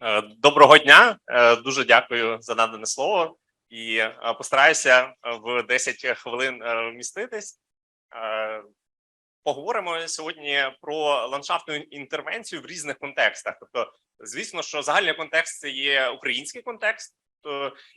Е, Доброго дня, Е, дуже дякую за надане слово і е, постараюся в 10 хвилин вміститись. Поговоримо сьогодні про ландшафтну інтервенцію в різних контекстах. Тобто, звісно, що загальний контекст це є український контекст,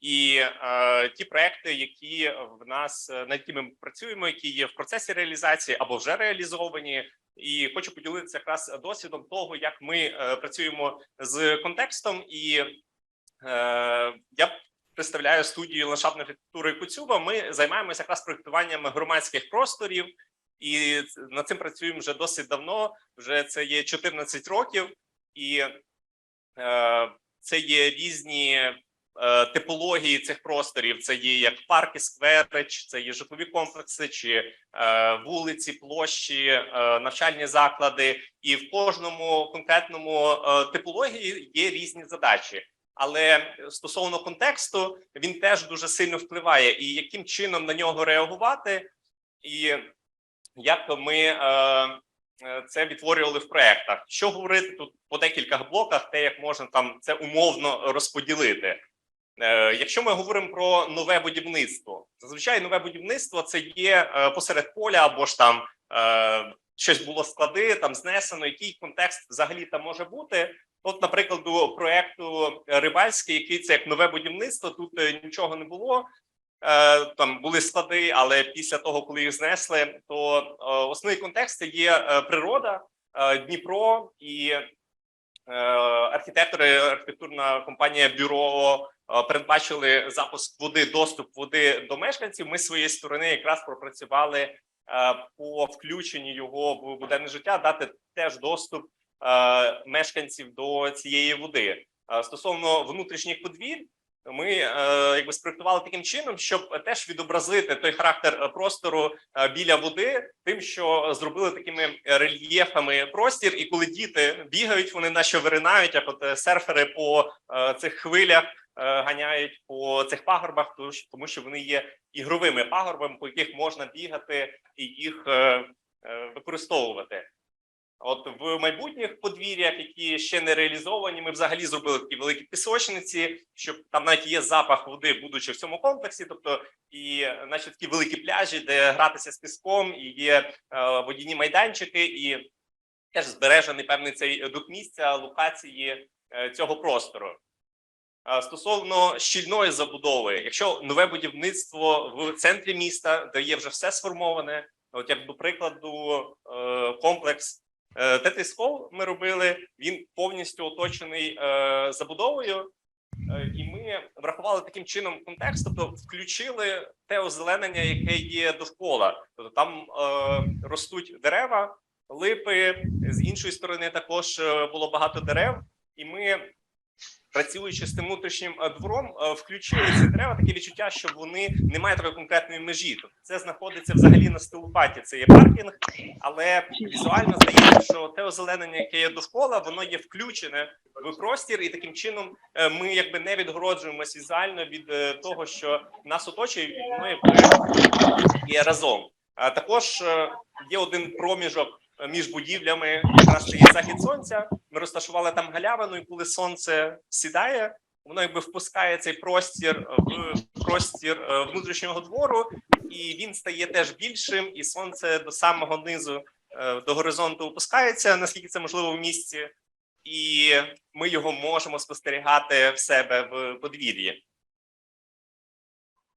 і е, ті проекти, які в нас е, над якими ми працюємо, які є в процесі реалізації або вже реалізовані, і хочу поділитися якраз досвідом того, як ми е, працюємо з контекстом, і е, я представляю студію ландшафтної архітектури Куцюба. Ми займаємося якраз проектуванням громадських просторів, і над цим працюємо вже досить давно. Вже це є 14 років, і е, це є різні. Е, Типології цих просторів це є як парки, сквери, це є житлові комплекси, чи е, вулиці, площі, е, навчальні заклади, і в кожному конкретному типології є різні задачі. Але стосовно контексту, він теж дуже сильно впливає, і яким чином на нього реагувати, і як ми е, це відтворювали в проектах. Що говорити тут по декілька блоках, те як можна там це умовно розподілити. Е, Якщо ми говоримо про нове будівництво, зазвичай нове будівництво це є е, посеред поля або ж там е, щось було склади, там знесено. Який контекст взагалі там може бути? От, наприклад, до проекту Рибальський, який це як нове будівництво, тут нічого не було. Там були склади, але після того, коли їх знесли, то основний контекст це є природа, Дніпро і архітектори, архітектурна компанія бюро передбачили запуск води, доступ води до мешканців. Ми своєї сторони якраз пропрацювали е, по включенню його в буденне життя, дати теж доступ е, мешканців до цієї води. Е, Стосовно внутрішніх подвір'я, ми е, якби спроектували таким чином, щоб теж відобразити той характер е, простору е, біля води, тим, що зробили такими рельєфами простір, і коли діти бігають, вони наче виринають, як от е, серфери по е, цих хвилях е, ганяють по цих пагорбах, тому що- вони є ігровими пагорбами, по яких можна бігати і їх е, е, використовувати. От в майбутніх подвір'ях, які ще не реалізовані, ми взагалі зробили такі великі пісочниці, щоб там навіть є запах води, будучи в цьому комплексі. Тобто, і наче такі великі пляжі, де гратися з піском, і є е, водяні майданчики, і теж збережений певний цей дух місця локації е, цього простору. Стосовно щільної забудови, якщо нове будівництво в центрі міста, де є вже все сформоване, от як до прикладу, е, комплекс Е, Тетискол ми робили. Він повністю оточений е, забудовою, і ми врахували таким чином контекст, тобто включили те озеленення, яке є довкола. Тобто там ростуть дерева, липи. З іншої сторони, також було багато дерев, і ми. Працюючи з тим внутрішнім е, двором, е, включили ці дерева таке відчуття, що вони не мають такої конкретної межі. Тобто це знаходиться взагалі на стилупаті. Це є паркінг, але візуально здається, що те озеленення, яке є довкола, воно є включене в простір, і таким чином е, ми якби не відгороджуємось візуально від того, що нас оточує, і ми є разом. А також є один проміжок між будівлями, якраз є захід сонця. Ми розташували там галявину, і коли сонце сідає, воно якби впускає цей простір в простір е, внутрішнього двору, і він стає теж більшим, і сонце до самого низу е, до горизонту опускається, наскільки це можливо в місті, і ми його можемо спостерігати в себе в подвір'ї.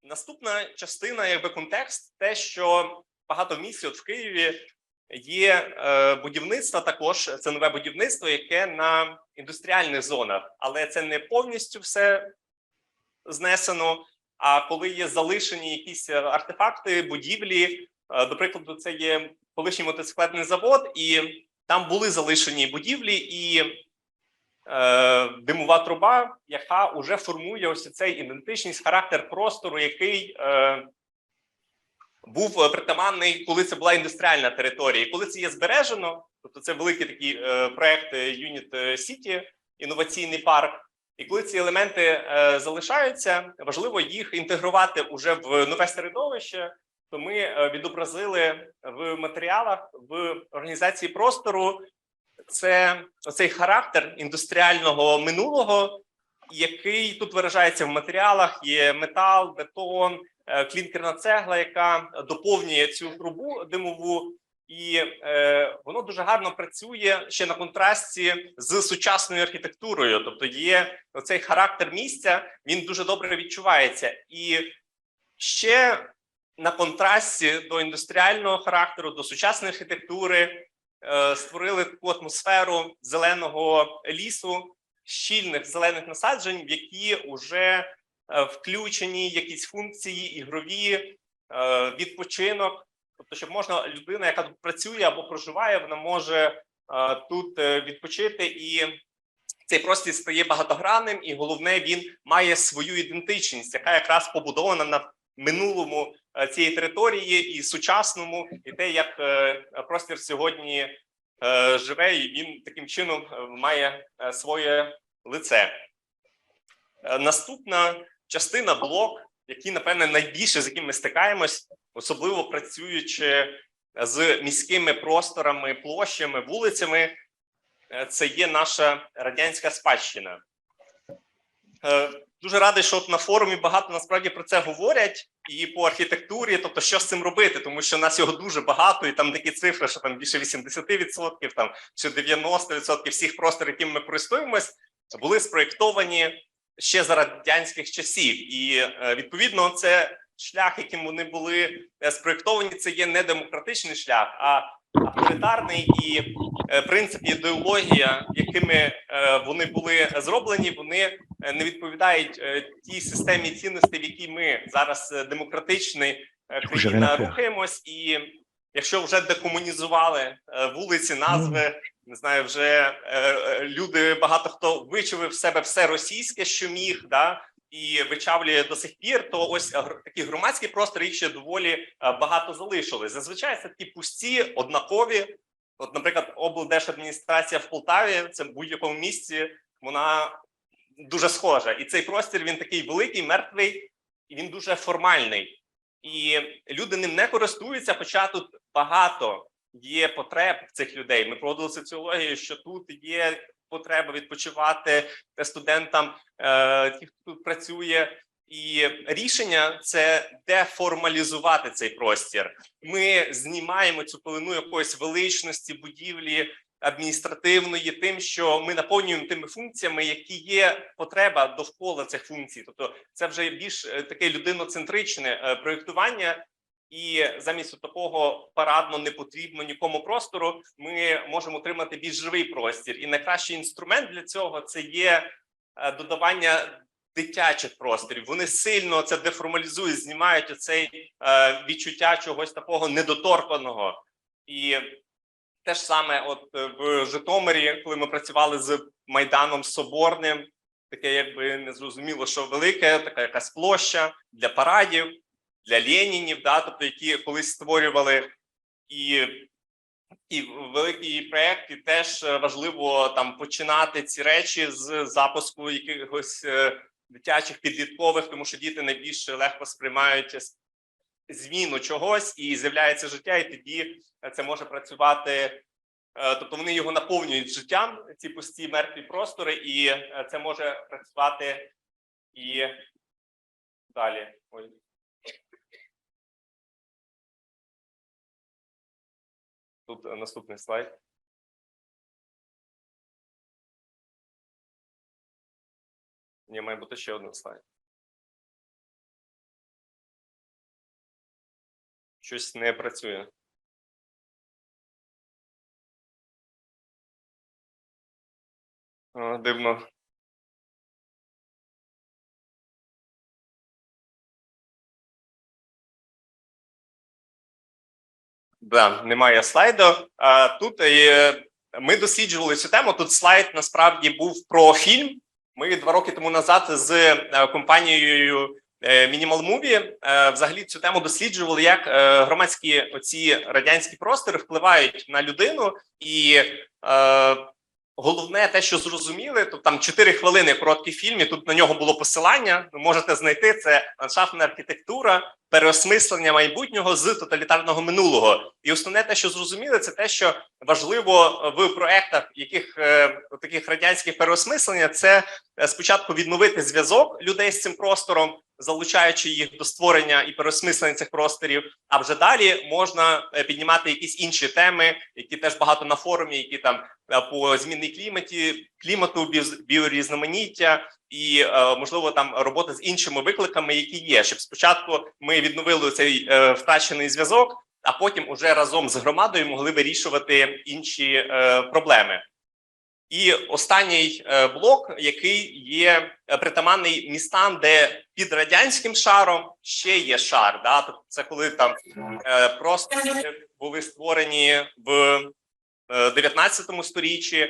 Наступна частина, якби контекст, те, що багато в місті, от в Києві, є е, будівництво також. Це нове будівництво, яке на індустріальних зонах, але це не повністю все знесено. А коли є залишені якісь артефакти, будівлі, е, до прикладу, це є колишній мотоциклетний завод, і там були залишені будівлі і е, димова труба, яка вже формує ось цей ідентичність, характер простору, який е, був е, притаманний, коли це була індустріальна територія. І коли це є збережено, тобто це великий такий е, проект е, Unit City, інноваційний парк. І коли ці елементи е, залишаються, важливо їх інтегрувати уже в нове середовище. То ми е, відобразили в матеріалах в організації простору це оцей характер індустріального минулого, який тут виражається в матеріалах: є метал, бетон, е, клінкерна цегла, яка доповнює цю трубу димову. І е, воно дуже гарно працює ще на контрасті з сучасною архітектурою. Тобто, є оцей характер місця, він дуже добре відчувається. І ще на контрасті до індустріального характеру, до сучасної архітектури е, створили таку атмосферу зеленого лісу, щільних зелених насаджень, в які вже е, включені якісь функції ігрові, е, відпочинок. Тобто, щоб можна людина, яка тут працює або проживає, вона може е, тут відпочити, і цей простір стає багатогранним, і головне, він має свою ідентичність, яка якраз побудована на минулому цієї території і сучасному, і те, як простір сьогодні живе, і він таким чином е, має е, своє лице. Е, Наступна частина блок, який, напевне, найбільше з яким ми стикаємось, особливо працюючи з міськими просторами, площами, вулицями, е, це є наша радянська спадщина. Е, Дуже радий, що на форумі багато насправді про це говорять і по архітектурі, тобто, що з цим робити, тому що нас його дуже багато, і там такі цифри, що там більше 80%, там чи 90% всіх просторів, якими ми користуємось, були спроєктовані ще за радянських часів, і е, відповідно це шлях, яким вони були е, спроєктовані, це є не демократичний шлях, а авторитарний і е, принцип ідеологія, якими е, вони були зроблені, вони е, не відповідають тій системі цінностей, в якій ми зараз демократичний е, країна рухаємось, і якщо вже декомунізували вулиці, назви. Не знаю, вже е, люди багато хто вичавив в себе все російське, що міг, да і вичавлює до сих пір. То ось е, такі громадські простори їх ще доволі е, багато залишили. Зазвичай це такі пусті, однакові. От, наприклад, облдержадміністрація в Полтаві, це в будь-якому місці, вона дуже схожа. І цей простір він такий великий, мертвий, і він дуже формальний. І люди ним не користуються, хоча тут багато є потреб цих людей. Ми проводили соціологію, що тут є потреба відпочивати студентам, е, ті, хто тут працює. І рішення це деформалізувати цей простір. Ми знімаємо цю пилину якоїсь величності будівлі адміністративної, тим, що ми наповнюємо тими функціями, які є потреба довкола цих функцій. Тобто, це вже більш е, таке людиноцентричне е, проєктування. І замість такого парадно не потрібно нікому простору, ми можемо отримати більш живий простір. І найкращий інструмент для цього це є е, додавання дитячих просторів. Вони сильно це деформалізують, знімають оцей е, відчуття чогось такого недоторканого. І те ж саме, от е, в Житомирі, коли ми працювали з Майданом Соборним, таке якби незрозуміло, що велике, така якась площа для парадів для Ленінів, да, тобто які колись створювали і. І великий проект, теж е, важливо там починати ці речі з запуску якихось е, дитячих підліткових, тому що діти найбільше легко сприймають зміну чогось, і з'являється життя, і тоді це може працювати. е, Тобто вони його наповнюють життям, ці пусті мертві простори, і це може працювати і далі. Тут е, наступний слайд. Ні, має бути ще один слайд. Щось не працює. Дивно. Да, немає слайду. А, тут е, ми досліджували цю тему. Тут слайд насправді був про фільм. Ми два роки тому назад з е, компанією е, Minimal Movie взагалі цю тему досліджували, як громадські оці радянські простори впливають на людину, і головне, те, що зрозуміли, то там 4 хвилини короткий фільм, і тут на нього було посилання. Ви можете знайти це ландшафтна архітектура, переосмислення майбутнього з тоталітарного минулого. І основне те, що зрозуміли, це те, що важливо в проектах, яких е, таких радянських переосмислення, це е, спочатку відновити зв'язок людей з цим простором, залучаючи їх до створення і переосмислення цих просторів. А вже далі можна е, піднімати якісь інші теми, які теж багато на форумі, які там е, по змінній кліматі, клімату, біо- біорізноманіття і е, можливо там робота з іншими викликами, які є, щоб спочатку ми відновили цей втрачений зв'язок, а потім уже разом з громадою могли вирішувати інші проблеми. І останній е, блок, який є е, притаманний містам, де під радянським шаром ще є шар. Да? Тобто це коли там е, просто були створені в е, 19 сторіччі,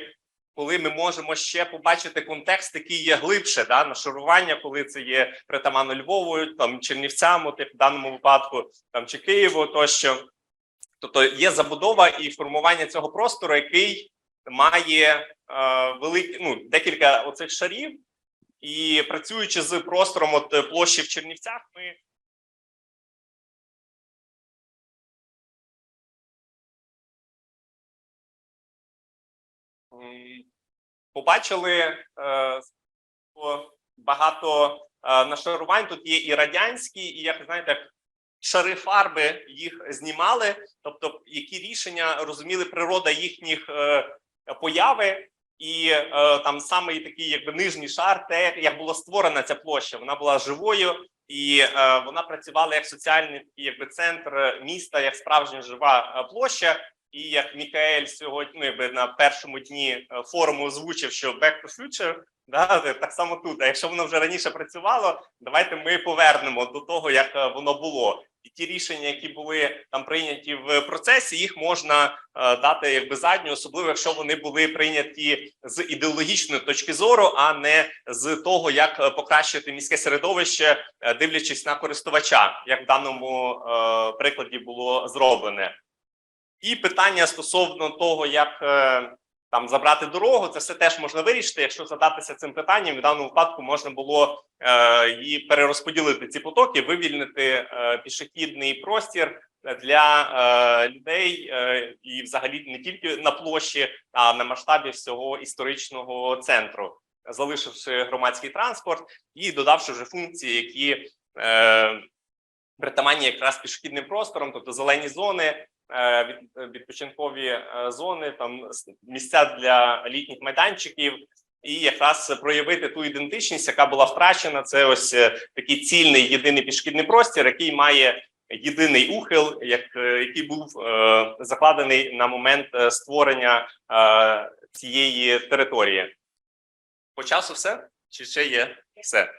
коли ми можемо ще побачити контекст, який є глибше, да, нашарування, коли це є притаманно Львову, там Чернівцям, як в даному випадку, там чи Києву, тощо. Тобто є забудова і формування цього простору, який має е, великі ну декілька оцих шарів, і працюючи з простором от е, площі в Чернівцях, ми побачили що багато е, нашарувань. Тут є і радянські, і як знаєте, шари фарби їх знімали. Тобто, які рішення розуміли природа їхніх появи, і е, там самий такий, якби нижній шар, те, як була створена ця площа, вона була живою. І е, вона працювала як соціальний якби центр міста, як справжня жива е, площа. І як Мікаель сьогодні ну, якби на першому дні е, форуму озвучив, що Back to Future, да, так само тут. А якщо воно вже раніше працювало, давайте ми повернемо до того, як е, воно було. І ті рішення, які були там прийняті в процесі, їх можна е, дати якби задню, особливо якщо вони були прийняті з ідеологічної точки зору, а не з того, як е, покращити міське середовище, е, дивлячись на користувача, як в даному прикладі було зроблене. І питання стосовно того, як там забрати дорогу, це все теж можна вирішити. Якщо задатися цим питанням, в даному випадку можна було е, її перерозподілити ці потоки, вивільнити е, пішохідний простір для е, людей е, і, взагалі, не тільки на площі, а на масштабі всього історичного центру, залишивши громадський транспорт і додавши вже функції, які е, притаманні якраз пішохідним простором, тобто зелені зони. Е, від- Відпочинкові е, зони, там місця для літніх майданчиків, і якраз проявити ту ідентичність, яка була втрачена. Це ось е, такий цільний єдиний пішохідний простір, який має єдиний ухил, як е, який був е, закладений на момент е, створення е, цієї території. По часу все чи ще є все?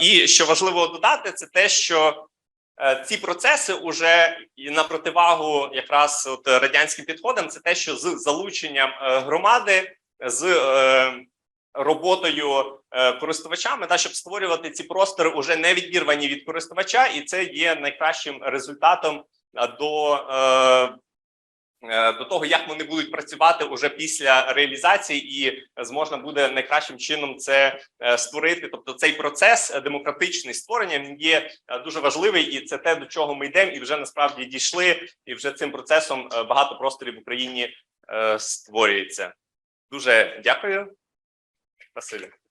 І що важливо додати, це те, що е, ці процеси уже на противагу якраз от радянським підходам, це те, що з залученням е, громади, з е, роботою е, користувачами, та щоб створювати ці простори уже не відірвані від користувача, і це є найкращим результатом е, до. Е, до того, як вони будуть працювати уже після реалізації, і зможна буде найкращим чином це е, створити. Тобто, цей процес демократичний створення він є е, дуже важливий, і це те, до чого ми йдемо, і вже насправді дійшли. І вже цим процесом багато просторів в Україні створюється. Дуже дякую, Василю.